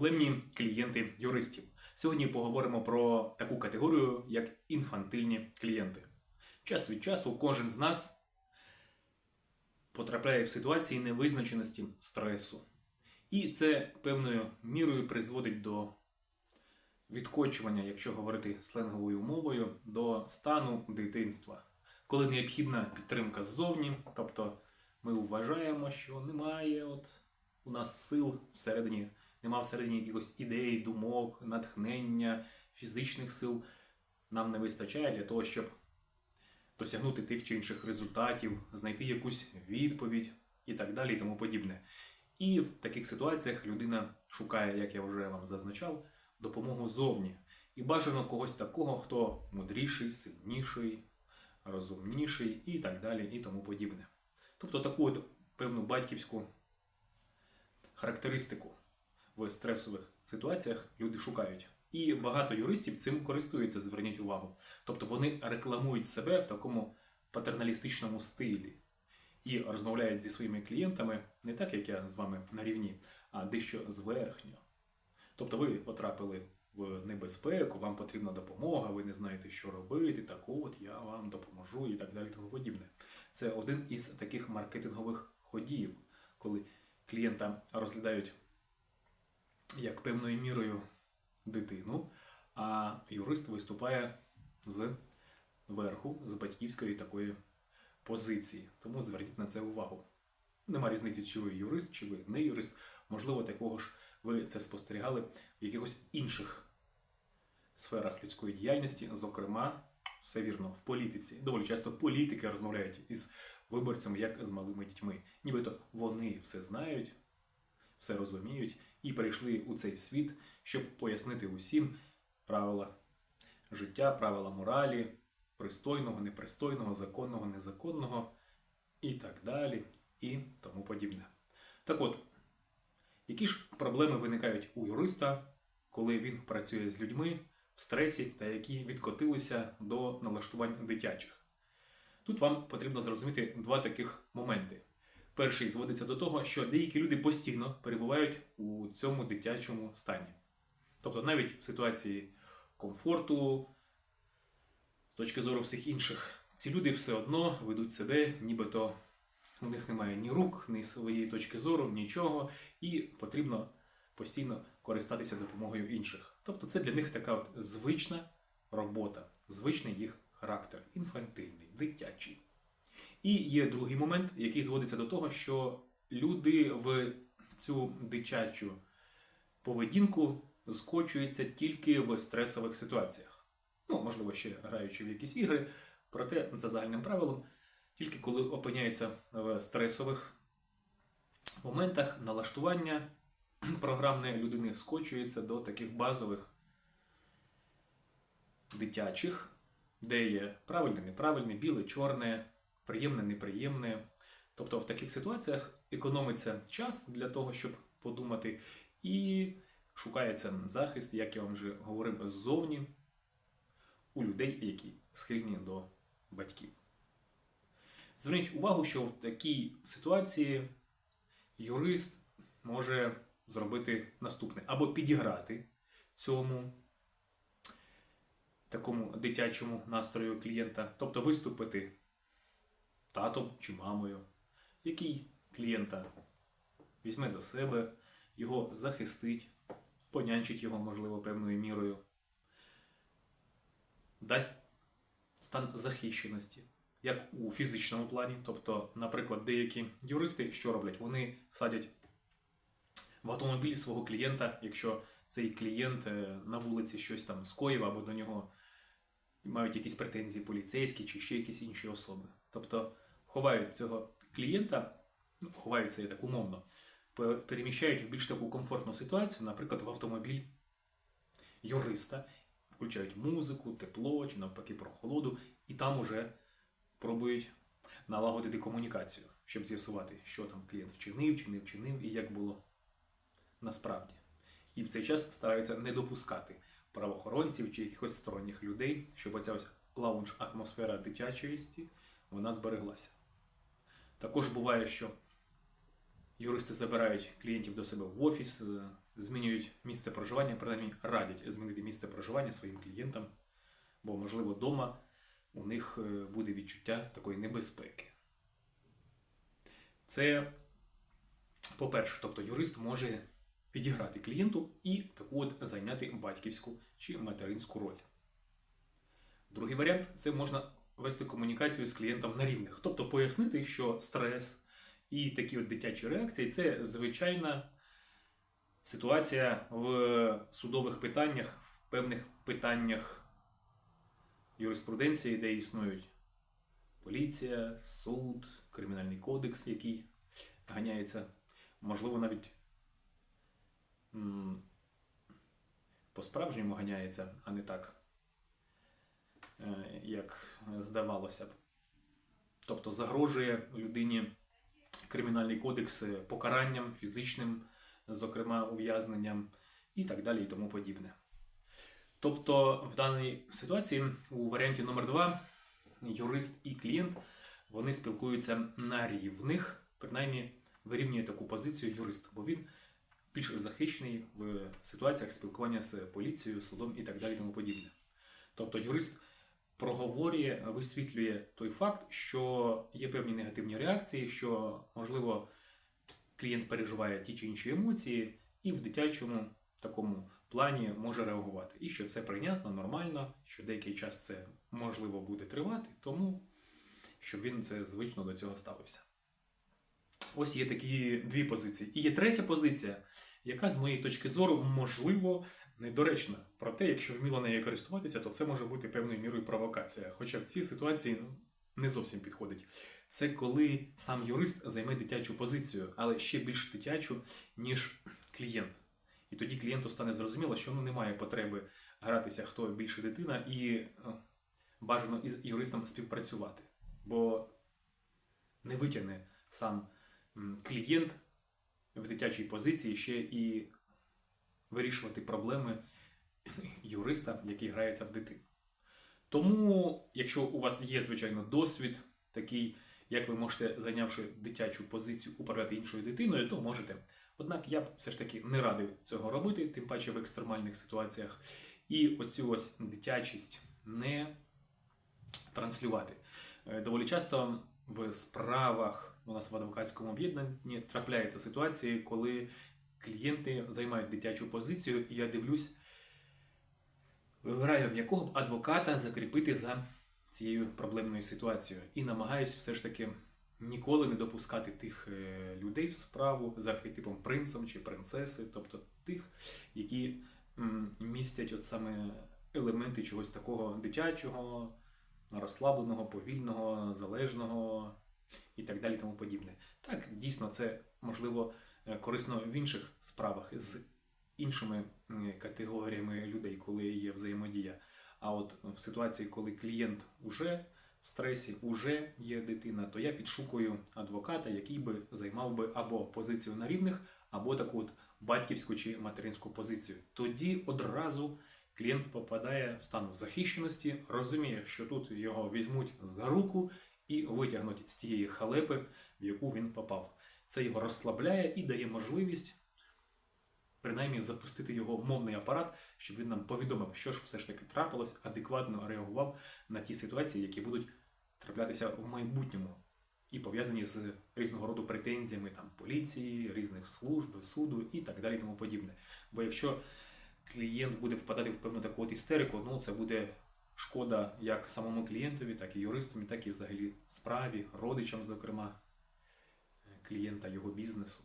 Проблемні клієнти юристів. Сьогодні поговоримо про таку категорію, як інфантильні клієнти. Час від часу кожен з нас потрапляє в ситуації невизначеності стресу. І це певною мірою призводить до відкочування, якщо говорити сленговою мовою, до стану дитинства, коли необхідна підтримка ззовні, тобто ми вважаємо, що немає от у нас сил всередині, нема всередині якихось ідей, думок, натхнення, фізичних сил. Нам не вистачає для того, щоб досягнути тих чи інших результатів, знайти якусь відповідь і так далі, і тому подібне. І в таких ситуаціях людина шукає, як я вже вам зазначав, допомогу зовні. І бажано когось такого, хто мудріший, сильніший, розумніший і так далі, і тому подібне. Тобто таку от певну батьківську характеристику в стресових ситуаціях люди шукають. І багато юристів цим користуються, зверніть увагу. Тобто вони рекламують себе в такому патерналістичному стилі і розмовляють зі своїми клієнтами не так, як я з вами на рівні, а дещо зверхньо. Тобто ви потрапили в небезпеку, вам потрібна допомога, ви не знаєте, що робити, так от я вам допоможу і так далі, тому подібне. Це один із таких маркетингових ходів, коли клієнта розглядають як певною мірою дитину, а юрист виступає з верху, з батьківської такої позиції. Тому зверніть на це увагу. Нема різниці, чи ви юрист, чи ви не юрист. Можливо, такого ж ви це спостерігали в якихось інших сферах людської діяльності, зокрема, все вірно, в політиці. Доволі часто політики розмовляють із виборцями, як з малими дітьми. Нібито вони все знають, все розуміють і прийшли у цей світ, щоб пояснити усім правила життя, правила моралі, пристойного, непристойного, законного, незаконного і так далі, і тому подібне. Так от, які ж проблеми виникають у юриста, коли він працює з людьми в стресі та які відкотилися до налаштувань дитячих? Тут вам потрібно зрозуміти два таких моменти. Перший зводиться до того, що деякі люди постійно перебувають у цьому дитячому стані. Тобто навіть в ситуації комфорту, з точки зору всіх інших, ці люди все одно ведуть себе, нібито у них немає ні рук, ні своєї точки зору, нічого, і потрібно постійно користатися допомогою інших. Тобто це для них така от звична робота, звичний їх характер, інфантильний, дитячий. І є другий момент, який зводиться до того, що люди в цю дитячу поведінку скочуються тільки в стресових ситуаціях. Ну, можливо, ще граючи в якісь ігри, проте за загальним правилом, тільки коли опиняється в стресових моментах налаштування програмне людини скочується до таких базових дитячих, де є правильне, неправильне, біле, чорне, приємне, неприємне. Тобто в таких ситуаціях економиться час для того, щоб подумати, і шукається захист, як я вам вже говорив, ззовні у людей, які схильні до батьків. Зверніть увагу, що в такій ситуації юрист може зробити наступне: або підіграти цьому такому дитячому настрою клієнта, тобто виступити татом чи мамою, який клієнта візьме до себе, його захистить, понянчить його, можливо, певною мірою, дасть стан захищеності, як у фізичному плані. Тобто, наприклад, деякі юристи що роблять? Вони садять в автомобілі свого клієнта, якщо цей клієнт е, на вулиці щось там скоїв або до нього мають якісь претензії поліцейські чи ще якісь інші особи. Тобто ховають цього клієнта, ну, ховають це так умовно, переміщають в більш таку комфортну ситуацію, наприклад, в автомобіль юриста, включають музику, тепло чи навпаки прохолоду, і там уже пробують налагодити комунікацію, щоб з'ясувати, що там клієнт вчинив, чи не вчинив і як було насправді. І в цей час стараються не допускати правоохоронців чи якихось сторонніх людей, щоб оця ось лаунж атмосфера дитячості вона збереглася. Також буває, що юристи забирають клієнтів до себе в офіс, е, змінюють місце проживання, принаймні радять змінити місце проживання своїм клієнтам, бо, можливо, вдома у них е, буде відчуття такої небезпеки. Це, по-перше, тобто юрист може підіграти клієнту і таку от зайняти батьківську чи материнську роль. Другий варіант це можна вести комунікацію з клієнтом на рівних, тобто пояснити, що стрес і такі от дитячі реакції це звичайна ситуація в судових питаннях, в певних питаннях юриспруденції, де існують поліція, суд, кримінальний кодекс, який ганяється, можливо, навіть по-справжньому ганяється, а не так, е, як здавалося б. Тобто загрожує людині кримінальний кодекс покаранням фізичним, зокрема ув'язненням і так далі, і тому подібне. Тобто, в даній ситуації у варіанті номер 2 юрист і клієнт вони спілкуються на рівних, принаймні вирівнює таку позицію юрист, бо він більш захищений в ситуаціях спілкування з поліцією, судом і так далі, тому подібне. Тобто юрист проговорює, висвітлює той факт, що є певні негативні реакції, що, можливо, клієнт переживає ті чи інші емоції, і в дитячому такому плані може реагувати. І що це прийнятно, нормально, що деякий час це можливо буде тривати, тому щоб він це звично до цього ставився. Ось є такі дві позиції. І є третя позиція, яка, з моєї точки зору, можливо, недоречна. Проте, якщо вміло нею користуватися, то це може бути певною мірою провокація. Хоча в цій ситуації ну, не зовсім підходить. Це коли сам юрист займе дитячу позицію, але ще більш дитячу, ніж клієнт. І тоді клієнту стане зрозуміло, що ну, немає потреби гратися, хто більше дитина, і е, бажано із юристом співпрацювати. Бо не витягне сам клієнт в дитячій позиції ще і вирішувати проблеми юриста, який грається в дитину. Тому, якщо у вас є, звичайно, досвід такий, як ви можете, зайнявши дитячу позицію, управляти іншою дитиною, то можете. Однак я б все ж таки не радив цього робити, тим паче в екстремальних ситуаціях. І оцю ось дитячість не транслювати. Е, Доволі часто в справах у нас в адвокатському об'єднанні трапляються ситуації, коли клієнти займають дитячу позицію, і я дивлюсь, вибираю якого б адвоката закріпити за цією проблемною ситуацією. І намагаюсь все ж таки ніколи не допускати тих е, людей в справу з архетипом принцом чи принцеси, тобто тих, які містять от саме елементи чогось такого дитячого, розслабленого, повільного, залежного і так далі, тому подібне. Так, дійсно, це можливо е, корисно в інших справах з іншими категоріями людей, коли є взаємодія. А от в ситуації, коли клієнт уже в стресі, уже є дитина, то я підшукую адвоката, який би займав би або позицію на рівних, або таку от батьківську чи материнську позицію. Тоді одразу клієнт попадає в стан захищеності, розуміє, що тут його візьмуть за руку і витягнуть з тієї халепи, в яку він попав. Це його розслабляє і дає можливість принаймні запустити його мовний апарат, щоб він нам повідомив, що ж все ж таки трапилось, адекватно реагував на ті ситуації, які будуть траплятися в майбутньому, і пов'язані з різного роду претензіями там поліції, різних служб, суду і так далі, тому подібне. Бо якщо клієнт буде впадати в певну таку от істерику, ну це буде шкода як самому клієнтові, так і юристам, так і взагалі справі, родичам, зокрема, клієнта його бізнесу.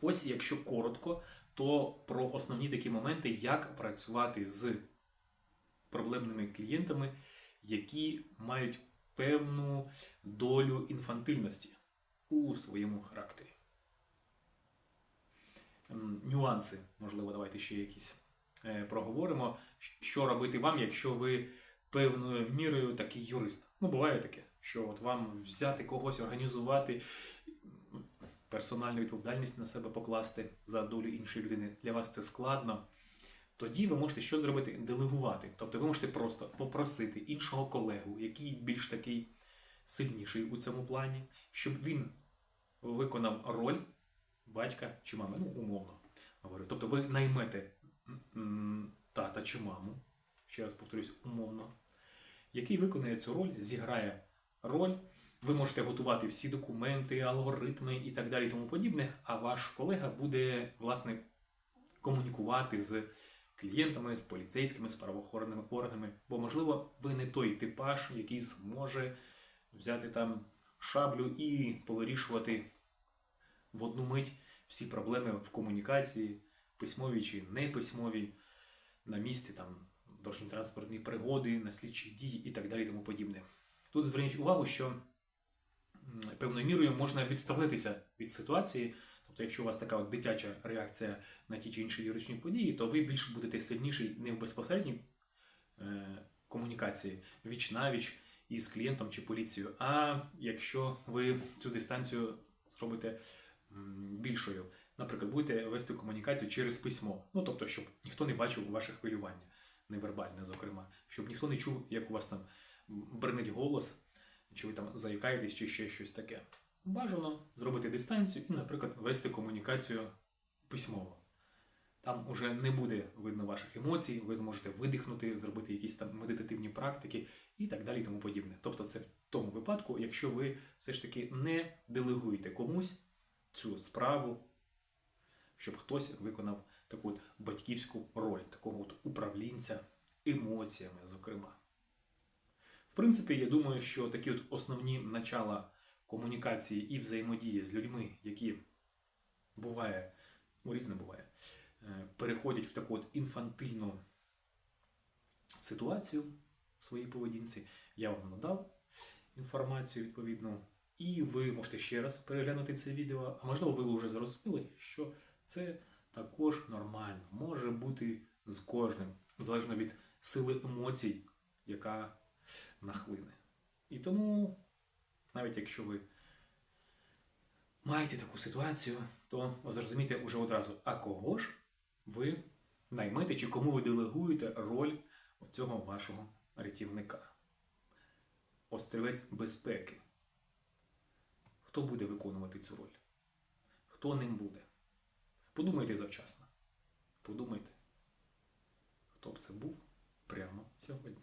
Ось, якщо коротко, то про основні такі моменти, як працювати з проблемними клієнтами, які мають певну долю інфантильності у своєму характері. Нюанси, можливо, давайте ще якісь е, проговоримо. Що робити вам, якщо ви певною мірою такий юрист? Ну, буває таке, що от вам взяти когось, організувати, персональну відповідальність на себе покласти за долю іншої людини. Для вас це складно. Тоді ви можете що зробити? Делегувати. Тобто ви можете просто попросити іншого колегу, який більш такий сильніший у цьому плані, щоб він виконав роль батька чи мами, ну, умовно. говорю. Тобто ви наймете тата чи маму, ще раз повторюсь, умовно, який виконає цю роль, зіграє роль. Ви можете готувати всі документи, алгоритми і так далі, тому подібне. А ваш колега буде, власне, комунікувати з клієнтами, з поліцейськими, з правоохоронними органами. Бо, можливо, ви не той типаж, який зможе взяти там шаблю і повирішувати в одну мить всі проблеми в комунікації, письмовій чи неписьмовій, на місці там дорожньо-транспортні пригоди, на слідчі дії і так далі, тому подібне. Тут зверніть увагу, що певною мірою можна відставитися від ситуації. Тобто, якщо у вас така от дитяча реакція на ті чи інші юридичні події, то ви більш будете сильніший не в безпосередній е, комунікації віч навіч із клієнтом чи поліцією. А якщо ви цю дистанцію зробите більшою, наприклад, будете вести комунікацію через письмо, ну тобто, щоб ніхто не бачив ваше хвилювання, невербальне, зокрема, щоб ніхто не чув, як у вас там бренить голос, чи ви там заїкаєтесь, чи ще щось таке. Бажано зробити дистанцію і, наприклад, вести комунікацію письмово. Там уже не буде видно ваших емоцій, ви зможете видихнути, зробити якісь там медитативні практики і так далі, і тому подібне. Тобто, це в тому випадку, якщо ви все ж таки не делегуєте комусь цю справу, щоб хтось виконав таку от батьківську роль, такого от управлінця емоціями, зокрема. В принципі, я думаю, що такі от основні начала комунікації і взаємодії з людьми, які буває, ну, різне буває, е, переходять в таку от інфантильну ситуацію в своїй поведінці. Я вам надав інформацію відповідну, і ви можете ще раз переглянути це відео. А можливо, ви вже зрозуміли, що це також нормально, може бути з кожним, залежно від сили емоцій, яка нахлине. І тому, навіть якщо ви маєте таку ситуацію, то зрозумійте уже одразу, а кого ж ви наймете чи кому ви делегуєте роль оцього вашого рятівника. Острівець безпеки. Хто буде виконувати цю роль? Хто ним буде? Подумайте завчасно. Подумайте, хто б це був прямо сьогодні.